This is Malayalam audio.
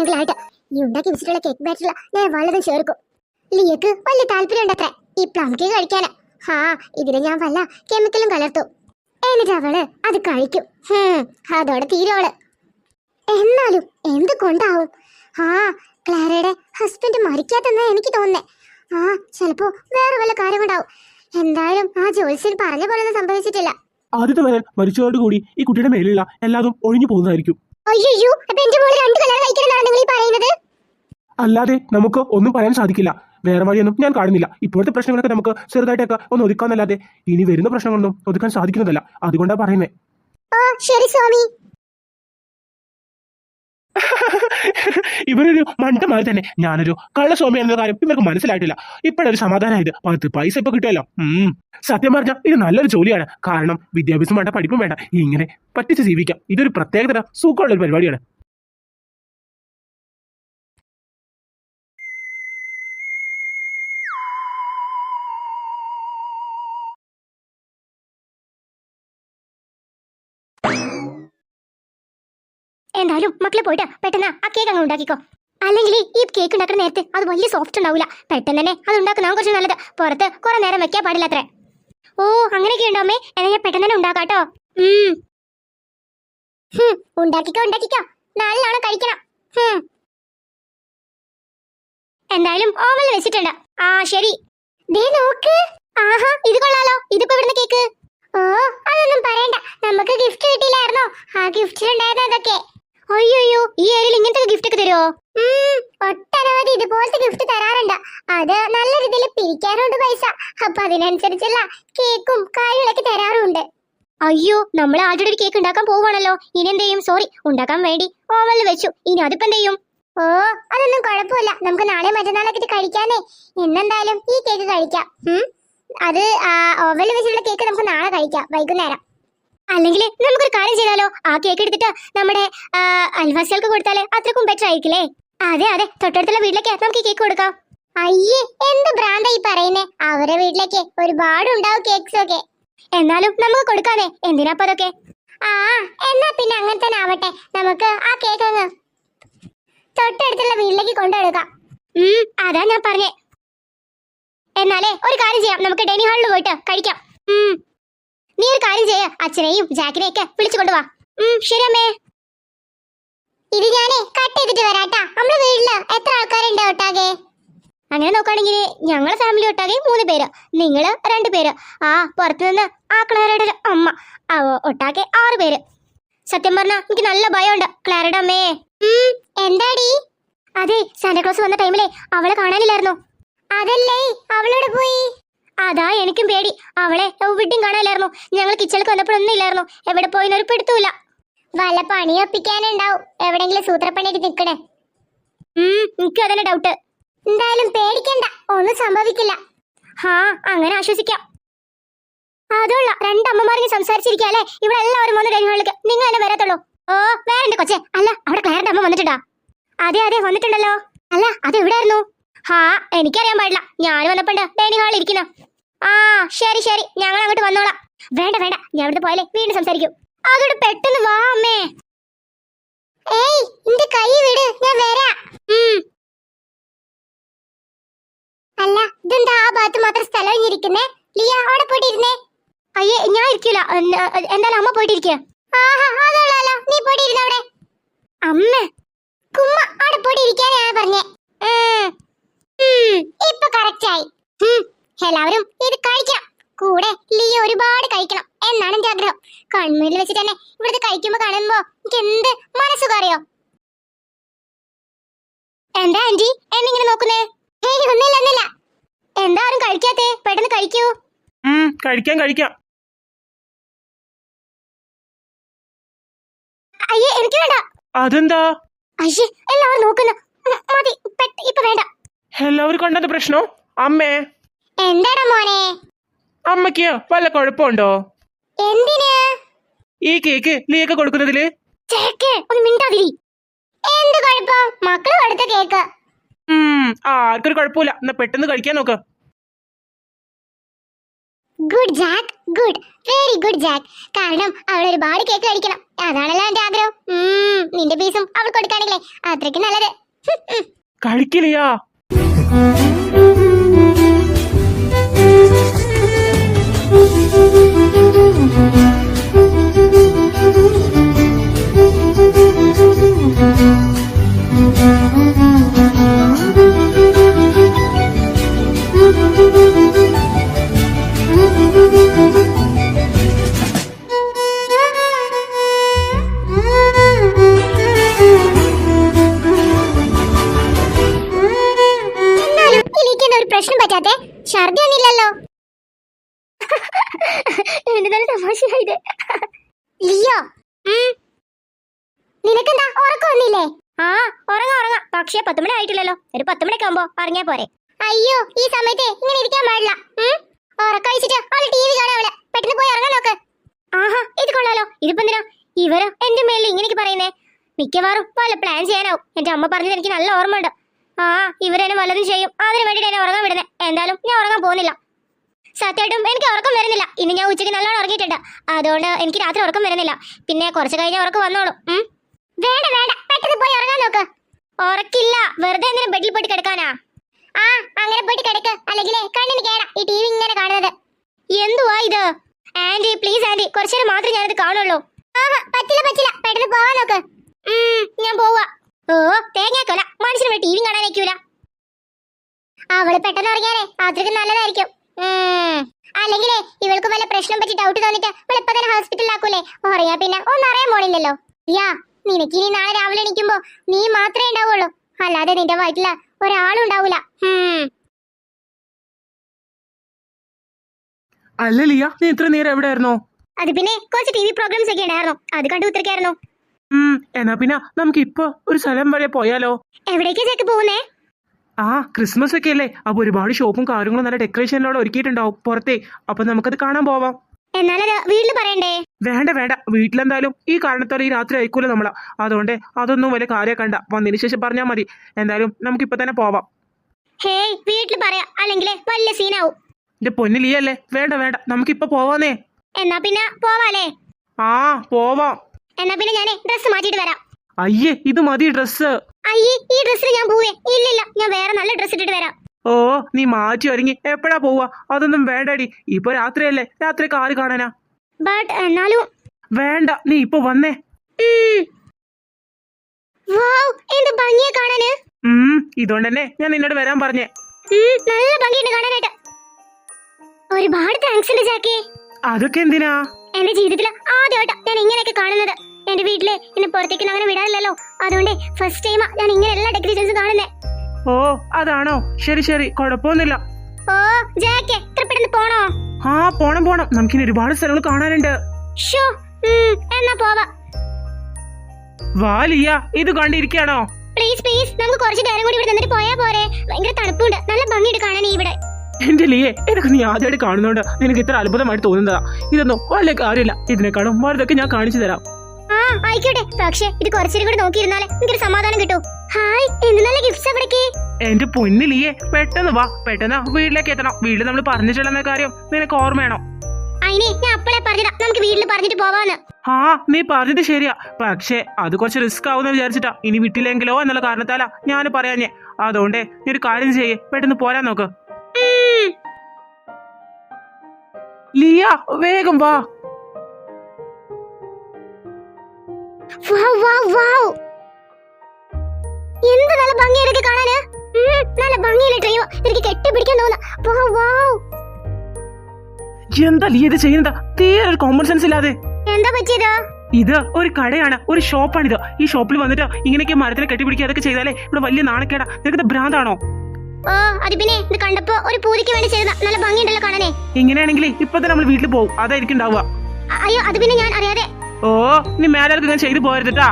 ഉണ്ടാക്കി ഞാൻ ചേർക്കും ഈ ഞാൻ കെമിക്കലും കലർത്തും. അത് കഴിക്കും. എന്നാലും എന്ത് കൊണ്ടാവും? ആ ക്ലാരയുടെ ഹസ്ബൻഡ് മരിക്കാത്തെന്നാ എനിക്ക് തോന്നുന്നേ. ആ ചിലപ്പോ വേറെ വല്ല കാര്യം കൊണ്ടാവും. എന്തായാലും ആ ജോത്സ്യൻ പറഞ്ഞ പോലെ സംഭവിച്ചിട്ടില്ല. ആദ്യത്തെ മരിച്ചതോടുകൂടി ഈ കുട്ടിയുടെ മേലുള്ള എല്ലാതും ഒഴിഞ്ഞു പോകുന്നതായിരിക്കും. അയ്യോ അപ്പൊ എന്റെ മോൾ രണ്ട് കല്യാണം കഴിക്കണമെന്നാണ് നിങ്ങൾ ഈ പറയുന്നത്? അല്ലാതെ നമുക്ക് ഒന്നും പറയാൻ സാധിക്കില്ല. വേറെ വഴിയൊന്നും ഞാൻ കാണുന്നില്ല. ഇപ്പോഴത്തെ പ്രശ്നങ്ങളൊക്കെ നമുക്ക് ചെറുതായിട്ടൊക്കെ ഒന്ന് ഒതുക്കാന്നല്ലാതെ ഇനി വരുന്ന പ്രശ്നങ്ങളൊന്നും ഒതുക്കാൻ സാധിക്കുന്നതല്ല. അതുകൊണ്ടാണ് പറയുന്നത് ഓ ശരി സ്വാമി. ഇവരൊരു മണ്ടമാര് തന്നെ. ഞാനൊരു കള്ളസ്വാമി എന്ന കാര്യം ഇവർക്ക് മനസ്സിലായിട്ടില്ല. ഇപ്പോഴൊരു സമാധാനമായത് പത്ത് പൈസ ഇപ്പൊ കിട്ടുമല്ലോ. സത്യം പറഞ്ഞാൽ ഇത് നല്ലൊരു ജോലിയാണ്. കാരണം വിദ്യാഭ്യാസം വേണ്ട പഠിപ്പും വേണ്ട. ഇങ്ങനെ പറ്റിച്ച് ജീവിക്കാം. ഇതൊരു പ്രത്യേകതര സുഖമുള്ള ഒരു പരിപാടിയാണ്. എന്തായാലും മക്കളെ പോയിട്ട് പെട്ടെന്ന് ആ കേക്ക് അങ്ങ് ഉണ്ടാക്കിക്കോ. അല്ലെങ്കിൽ ഈ കേക്ക് ഉണ്ടാക്കുന്ന നേരത്തെ അത് വലിയ സോഫ്റ്റ് ഉണ്ടാവില്ല പെട്ടെന്ന് തന്നെ അത് ഉണ്ടാക്കുന്നതാണ് കുറച്ച് നല്ലത്. പുറത്ത് കുറെ നേരം വെക്കാൻ പാടില്ല അത്രേ. ഓ അങ്ങനെയൊക്കെ ഉണ്ടോ അമ്മേ? എന്നാ ഞാൻ പെട്ടെന്ന് തന്നെ ഉണ്ടാക്കാട്ടോ. ഉണ്ടാക്കിക്കോ ഉണ്ടാക്കിക്കോ. നല്ലോണം കഴിക്കണം. എന്തായാലും ഓവൽ വെച്ചിട്ടുണ്ട്. ആ ശരി. ദേ നോക്ക്. ആഹാ ഇത് കൊള്ളാലോ. ഇതിപ്പോ ഇവിടുന്ന് കേക്ക് ഓ അതൊന്നും പറയണ്ട. നമുക്ക് ഗിഫ്റ്റ് കിട്ടിയില്ലായിരുന്നോ? ആ ഗിഫ്റ്റിലുണ്ടായിരുന്ന അതൊക്കെ അയ്യോ ഈ ഏരിയയിൽ ഇങ്ങനത്തെ ഗിഫ്റ്റ് ഒക്കെ തരുമോ ഒട്ടനവധി ഇതുപോലത്തെ ഗിഫ്റ്റ് തരാറുണ്ട്. അത് നല്ല രീതിയിൽ പിരിക്കാറുണ്ട് പൈസ. അപ്പൊ അതിനനുസരിച്ചുള്ള കേക്കും കാര്യങ്ങളൊക്കെ തരാറുണ്ട്. അയ്യോ നമ്മൾ ആൾറെഡി ഒരു കേക്ക് ഉണ്ടാക്കാൻ പോവാണല്ലോ ഇനി എന്ത് ചെയ്യും? സോറി ഉണ്ടാക്കാൻ വേണ്ടി ഓവനിൽ വെച്ചു. ഇനി അതിപ്പോ എന്ത് ചെയ്യും? ഓ അതൊന്നും കുഴപ്പമില്ല. നമുക്ക് നാളെ മറ്റന്നാളൊക്കെ കഴിക്കാനേ ഇന്നെന്തായാലും ഈ കേക്ക് കഴിക്കാം? അത് ഓവനിൽ വെച്ചുള്ള കേക്ക് നമുക്ക് നാളെ കഴിക്കാം. വൈകുന്നേരം. അല്ലെങ്കിൽ നമുക്കൊരു കാര്യം ചെയ്താലോ? ആ കേക്ക് എടുത്തിട്ട് നമ്മുടെ അൽവാസികൾക്ക് കൊടുത്താലേ അത്രക്കും ബെറ്റർ ആയിരിക്കില്ലേ? അതെ അതെ. തൊട്ടടുത്തുള്ള വീട്ടിലേക്ക് നമുക്ക് കേക്ക് കൊടുക്കാം. അയ്യേ എന്ത് ഭ്രാന്ത ഈ പറയുന്നേ? അവരുടെ വീട്ടിലേക്ക് ഒരുപാട് ഉണ്ടാവും കേക്ക്സ് ഒക്കെ. എന്നാലും നമുക്ക് കൊടുക്കാനേ എന്തിനാപ്പോ അതൊക്കെ? ആ എന്നാ പിന്നെ അങ്ങനെ തന്നെ ആവട്ടെ. നമുക്ക് ആ കേക്ക് അങ്ങ് തൊട്ടടുത്തുള്ള വീട്ടിലേക്ക് കൊണ്ടുകൊടുക്കാം അതാ ഞാൻ പറഞ്ഞേ. എന്നാലേ ഒരു കാര്യം ചെയ്യാം. നമുക്ക് ഡെനി ഹാളിൽ പോയിട്ട് കഴിക്കാം. ഉം. നീ ഒരു കാര്യം ചെയ്യ. അച്ഛനെയും ജാക്കിനെയും ഒക്കെ വിളിച്ചു കൊണ്ടുവാ. ഉം, ശരി അമ്മേ. ഇത് ഞാനേ കട്ട് ചെയ്തിട്ട് വരാട്ടാ. നമ്മുടെ വീട്ടിൽ എത്ര ആൾക്കാരുണ്ട് ഒട്ടാകെ? അങ്ങനെ നോക്കുകയാണെങ്കിൽ ഞങ്ങളെ ഫാമിലി ഒട്ടാകെ മൂന്ന് പേര്. നിങ്ങൾ രണ്ട് പേര്. ആ പുറത്തുനിന്ന് ആ ക്ലാരയുടെ ഒരു അമ്മ. ഒട്ടാകെ ആറ് പേര്. സത്യം പറഞ്ഞ എനിക്ക് നല്ല ഭയമുണ്ട് ക്ലാരയുടെ അമ്മയെ എന്താടി? അതെ സാന്റാക്ലോസ് വന്ന ടൈമിലെ അവളെ കാണാനില്ലായിരുന്നു? അതല്ലേ അവളോട് പോയി? അതാ എനിക്കും പേടി. അവളെ എവിടെയും കാണാനില്ലായിരുന്നു. ഞങ്ങൾ കിച്ചണിൽ വന്നപ്പോഴൊന്നും ഇല്ലായിരുന്നു. എവിടെ പോയിന്ന് ഒരു പിടുത്തൂല വല്ല പണി ഒപ്പിക്കാനുണ്ടാവും. എവിടെങ്കിലും സൂത്രപ്പണിയായിട്ട് നിക്കണേ എനിക്ക് അതന്നെ ഡൗട്ട് എന്തായാലും പേടിക്കണ്ട. ഒന്നും സംഭവിക്കില്ല. ഹാ അങ്ങനെ ആശ്വസിക്കാം. അതുള്ള രണ്ടമ്മമാരും സംസാരിച്ചിരിക്കാല്ലേ ഇവിടെ എല്ലാവരും വന്ന് ഡൈനിങ്ങളിലേക്ക് നിങ്ങൾ തന്നെ വരത്തുള്ളൂ. ഓ വേറെ കൊച്ചേ? അല്ല അവിടെ ക്ലയറിന്റെ അമ്മ വന്നിട്ടുണ്ടാ? അതെ അതെ വന്നിട്ടുണ്ടല്ലോ. അല്ല അത് എവിടെയായിരുന്നു? ഹാ എനിക്കറിയാൻ പാടില്ല. ഞാൻ വന്നപ്പോണ്ട് ഡൈനിങ് ഹാളിൽ ഇരിക്കുന്ന. ആ ശരി ശരി. ഞങ്ങൾ അങ്ങോട്ട് വന്നോളാം. വേണ്ട വേണ്ട. ഞാൻ അവിടെ പോയാലേ വീണ്ടും സംസാരിക്കും. അതോട് പെട്ടെന്ന് വാ അമ്മേ. ഏയ് എന്റെ കൈ വിട്. ഞാൻ വരാം. അല്ല ഇതെന്താ ആ ഭാഗത്ത് മാത്രം സ്ഥലം ഒഴിഞ്ഞിരിക്കുന്നേ? ലിയ അവിടെ പോയിട്ടിരുന്നേ? അയ്യേ ഞാൻ ഇരിക്കൂല. എന്തായാലും അമ്മ പോയിട്ടിരിക്കുക ആഹാ അതുള്ളല്ലോ നീ പോയിട്ടിരുന്ന അവിടെ? അമ്മ. കുമ്മ അവിടെ പോയിട്ട് ഇരിക്കാനാ പറഞ്ഞേ. ഇപ്പൊ കറക്റ്റായി എല്ലാവരും ഇത് കഴിക്കാം കൂടെ ലിയ ഒരുപാട് കഴിക്കണം എന്നാണ് എന്റെ ആഗ്രഹം. കൺമുന്നിൽ വെച്ചിട്ട് തന്നെ ഇവിടുത്തെ കഴിക്കുമ്പോ കാണുമ്പോ എനിക്ക് എന്ത് മനസ്സു അറിയോ എന്താ ആന്റി? എന്നിങ്ങനെ നോക്കുന്നേ? ഹേയ് ഒന്നില്ല ഒന്നില്ല എന്താ ആരും കഴിക്കാത്തേ? പെട്ടെന്ന് കഴിക്കൂ. കഴിക്കാം കഴിക്കാം. അയ്യേ എനിക്ക് വേണ്ട. അതെന്താ? അയ്യേ എല്ലാവരും നോക്കുന്നു. മതി ഇപ്പൊ വേണ്ട. എല്ലാവരും കണ്ടത് പ്രശ്നോ? അമ്മേ. എന്താടാ മോനെ? അമ്മയ്ക്ക് വല്ല കുഴപ്പമുണ്ടോ? എന്തിന്? ഈ കേക്ക് ലീക്ക് കൊടുക്കുന്നതിൽ? ചേക്കേ ഒന്ന് മിണ്ടാതിരി. എന്ത് കുഴപ്പം? മക്കൾ കൊടുത്ത കേക്ക്. ഉം ആർക്കൊരു കുഴപ്പമില്ല. എന്നാ പെട്ടെന്ന് കഴിക്കാൻ നോക്ക്. Good Jack good very good Jack കാരണം അവൾ ഒരുപാട് കേക്ക് കഴിക്കണം അതാണല്ലോ എന്റെ ആഗ്രഹം. ഉം, നിന്റെ പീസും അവൾ കൊടുക്കുകയാണെങ്കിലേ അത്രയ്ക്ക് നല്ലത്. ഹും, ഉം. കഴിക്കില്ലയാ. പറ്റാത്തെ ഛർദി ഒന്നുമില്ലല്ലോ നല്ല തമാശയായത് ലിയോ. നിനക്കെന്താ ഉറക്കമൊന്നില്ലേ ആ ഉറങ്ങാം ഉറങ്ങാം. പക്ഷേ പത്ത് മണി ആയിട്ടില്ലല്ലോ. ഒരു പത്ത് മണിയൊക്കെ ആകുമ്പോ ഇറങ്ങിയാ പോരെ. അയ്യോ ഈ സമയത്ത് ഇങ്ങനെ ഇരിക്കാൻ പാടില്ല. ഉം? ഉറക്കഴിച്ചിട്ട് അവൾ ടി വി കാണാൻ അവൾ. പെട്ടെന്ന് പോയി ഇറങ്ങാൻ നോക്ക്. ആഹാ ഇത് കൊള്ളാലോ. ഇതിപ്പോ എന്തിനാ? ഇവർ എന്റെ മേലിൽ ഇങ്ങനെയൊക്കെ പറയുന്നേ. മിക്കവാറും പല പ്ലാൻ ചെയ്യാനാവും. എന്റെ അമ്മ പറഞ്ഞത് എനിക്ക് നല്ല ഓർമ്മയുണ്ട്. ആ ഇവരെന്നെ വല്ലതും ചെയ്യും. അതിനു വേണ്ടി എന്നെ ഉറങ്ങാൻ വിടുന്നത് എന്തായാലും ഞാൻ ഉറങ്ങാൻ പോകുന്നില്ല. സത്യമായിട്ടും എനിക്ക് ഉറക്കം വരുന്നില്ല. ഇന്ന് ഞാൻ ഉച്ചയ്ക്ക് നല്ലോണം ഉറങ്ങിയിട്ടുണ്ട്. അതുകൊണ്ട് എനിക്ക് രാത്രി ഉറക്കം വരുന്നില്ല. പിന്നെ കുറച്ച് കഴിഞ്ഞ ഉറക്കം വന്നോളൂ? വേണ്ട വേണ്ട. പെട്ടെന്ന് പോയി ഉറങ്ങാൻ നോക്ക്. ഉറക്കില്ല. വെറുതെ എന്തിനും ബെഡിൽ പോയിട്ട് കിടക്കാനാ? ആ അങ്ങനെ പോയിട്ട് കിടക്ക്. അല്ലെങ്കിൽ കണ്ണിന് കേടാ ഈ ടി വി ഇങ്ങനെ കാണുന്നത്. എന്തുവാ ഇത്? Aunty please aunty. കുറച്ചു നേരം മാത്രമേ ഞാനിത് കാണുള്ളൂ. ആഹാ പറ്റില്ല പറ്റില്ല. പെട്ടെന്ന് പോവാൻ നോക്ക്. ഞാൻ ഓ തേങ്ങാക്കൊല മനുഷ്യന് ടി വി കാണാനേക്കൂല അവൾ പെട്ടെന്ന് ഉറങ്ങിയാലേ രാത്രിക്ക് നല്ലതായിരിക്കും. അല്ലെങ്കിലേ ഇവൾക്ക് വല്ല പ്രശ്നം പറ്റി ഡൗട്ട് തോന്നിട്ട് ഇവൾ ഇപ്പൊ തന്നെ ഹോസ്പിറ്റലിലാക്കൂലേ ഉറങ്ങിയാ പിന്നെ ഒന്നും അറിയാൻ പോണില്ലല്ലോ. യാ നിനക്ക് ഇനി നാളെ രാവിലെ എണീക്കുമ്പോ നീ മാത്രമേ ഉണ്ടാവുള്ളൂ. അല്ലാതെ നിന്റെ വയറ്റിൽ ഒരാളും ഉണ്ടാവൂല. അല്ല ലിയ നീ ഇത്ര നേരം എവിടെ ആയിരുന്നോ അത് പിന്നെ കുറച്ച് ടി വി പ്രോഗ്രാംസ് ഒക്കെ ഉണ്ടായിരുന്നു. അത് കണ്ടു ഉത്തരക്കായിരുന്നു എന്നാ പിന്നെ നമുക്ക് ഇപ്പൊ ഒരു സ്ഥലം വരെ പോയാലോ? എവിടേക്കാ ചേക്ക് പോകുന്നേ? ആ ക്രിസ്മസ് ഒക്കെ അല്ലേ? അപ്പൊ ഒരുപാട് ഷോപ്പും കാര്യങ്ങളും നല്ല ഡെക്കറേഷനിലൂടെ ഒരുക്കിയിട്ടുണ്ടാവും പുറത്തേ. അപ്പൊ നമുക്കത് കാണാൻ പോവാം. എന്നാലത് വീട്ടിൽ പറയണ്ടേ? വേണ്ട വേണ്ട. വീട്ടിലെന്തായാലും ഈ കാരണത്തോടെ ഈ രാത്രി അയക്കൂല നമ്മൾ. അതുകൊണ്ട് അതൊന്നും വലിയ കാര്യം കണ്ട വന്നതിന് ശേഷം പറഞ്ഞാൽ മതി. എന്തായാലും നമുക്ക് ഇപ്പൊ തന്നെ പോവാം. ഹേയ് വീട്ടിൽ പറയാ അല്ലെങ്കിൽ വലിയ സീനാവും. എന്റെ പൊന്നിലിയല്ലേ വേണ്ട വേണ്ട. നമുക്ക് ഇപ്പൊ പോവാന്നേ. എന്നാ പിന്നെ പോവാലേ ആ പോവാം. എന്നാ പിന്നെ ഞാൻ ഡ്രസ്സ് മാറ്റിട്ട് വരാം. അയ്യേ ഇത് മതി ഡ്രസ്സ് അയ്യേ ഈ ഡ്രസ്സിൽ ഞാൻ പോവേ. ഇല്ലില്ല ഞാൻ വേറെ നല്ല ഡ്രസ്സ് ഇട്ടിട്ട് വരാം. ഓ നീ മാറ്റി ഒരുങ്ങി. എപ്പോഴാ പോവാ? അതൊന്നും വേണ്ടടി. ഇപ്പൊ രാത്രിയല്ലേ. രാത്രി കാറ് കാണാനാ. ബട്ട് എന്നാലും വേണ്ട നീ ഇപ്പൊ വന്നേ. എന്ത് ഭംഗിയെ കാണാന്. ഇതുകൊണ്ട് തന്നെ ഞാൻ നിന്നോട് വരാൻ പറഞ്ഞേ. നല്ല ഭംഗിയുണ്ട് കാണാനായിട്ട്. ഒരുപാട് താങ്ക്സ് ഉണ്ട് ജാക്കി. അതൊക്കെ എന്തിനാ? എന്റെ ജീവിതത്തിൽ ആദ്യമായിട്ടാ ഞാൻ ഇങ്ങനെയൊക്കെ കാണുന്നത്. എന്റെ വീട്ടിലെ എന്നെ പുറത്തേക്ക് അങ്ങനെ വിടാറില്ലല്ലോ. അതുകൊണ്ട് ഫസ്റ്റ് ടൈമാ ഞാൻ ഇങ്ങനെ എല്ലാ ഡെക്കറേഷൻസും കാണുന്നേ. ഓ അതാണോ? ശരി ശരി. കുഴപ്പമൊന്നുമില്ല ഓ ജാക്കെ എത്ര പെട്ടെന്ന് പോണോ? ആ പോണം പോണം. നമുക്കിനി ഒരുപാട് സ്ഥലങ്ങൾ കാണാനുണ്ട്. ഷോ എന്നാ പോവാ. വാലിയ ഇത് കണ്ടിരിക്കുകയാണോ? പ്ലീസ് പ്ലീസ് നമുക്ക് കുറച്ച് നേരം കൂടി ഇവിടെ നിന്നിട്ട് പോയാ പോരെ. ഭയങ്കര തണുപ്പുണ്ട്. നല്ല ഭംഗിയുണ്ട് കാണാൻ ഇവിടെ. എന്റെ ലിയെ ഇതൊക്കെ നീ ആദ്യമായിട്ട് കാണുന്നോണ്ട് നിനക്ക് ഇത്ര അത്ഭുതമായിട്ട് തോന്നുന്നതാ. ഇതൊന്നും വലിയ കാര്യമില്ല ഇതിനെക്കാളും വലുതൊക്കെ ഞാൻ കാണിച്ചു തരാം. ആ ആയിക്കോട്ടെ. പക്ഷേ ഇത് കുറച്ചേരും കൂടി നോക്കിയിരുന്നാലേ എനിക്കൊരു സമാധാനം കിട്ടൂ. ഹായ് എന്ത് നല്ല ഗിഫ്റ്റ്സ് അവിടേക്ക്? എന്റെ പൊന്നിലിയെ പെട്ടെന്ന് വാ. പെട്ടെന്ന് വീട്ടിലേക്ക് എത്തണം. വീട്ടിൽ നമ്മൾ പറഞ്ഞിട്ടുള്ള കാര്യം നിനക്ക് ഓർമ്മയാണോ ഞാൻ അപ്പളെ പറഞ്ഞതാ. നമുക്ക് വീട്ടിൽ പറഞ്ഞിട്ട് പോവാന്ന്. ആ നീ പറഞ്ഞത് ശരിയാ. പക്ഷേ അത് കുറച്ച് റിസ്ക് ആവുന്ന വിചാരിച്ചിട്ടാ. ഇനി വിട്ടില്ലെങ്കിലോ എന്നുള്ള കാരണത്താലാ ഞാൻ പറയാഞ്ഞേ. അതുകൊണ്ട് നീ ഒരു കാര്യം ചെയ്യേ. പെട്ടെന്ന് പോരാൻ നോക്ക്. ലിയ വേഗം വാ. എന്ത് നല്ല ഭംഗിയൊക്കെ കാണാന്. ഉം, നല്ല ഭംഗിയുള്ള ഡ്രൈവ് എനിക്ക് കെട്ടിപ്പിടിക്കാൻ തോന്നുന്നു. എന്താ ലീ ഇത് ചെയ്യുന്നത്? തീരെ ഒരു കോമൺ സെൻസ് ഇല്ലാതെ. എന്താ പറ്റിയത്? ഇത് ഒരു കടയാണ് ഒരു ഷോപ്പാണിത് ഈ ഷോപ്പിൽ വന്നിട്ട് ഇങ്ങനെയൊക്കെ മരത്തിനെ കെട്ടിപ്പിടിക്കുക അതൊക്കെ ചെയ്താലേ ഇവിടെ വലിയ നാണക്കേടാ. നിനക്ക് ഭ്രാന്താണോ? ഓ അതിപ്പിനെ പിന്നെ ഇത് കണ്ടപ്പോ ഒരു പൂതിക്ക് വേണ്ടി ചെയ്തതാ. നല്ല ഭംഗിയുണ്ടല്ലോ കാണാനേ. ഇങ്ങനെയാണെങ്കിൽ ഇപ്പൊ തന്നെ നമ്മൾ വീട്ടിൽ പോകും അതായിരിക്കും ഉണ്ടാവുക. അയ്യോ അത് പിന്നെ ഞാൻ അറിയാതെ ഓ നീ മേലെ ഞാൻ ചെയ്തു പോരുതട്ടാ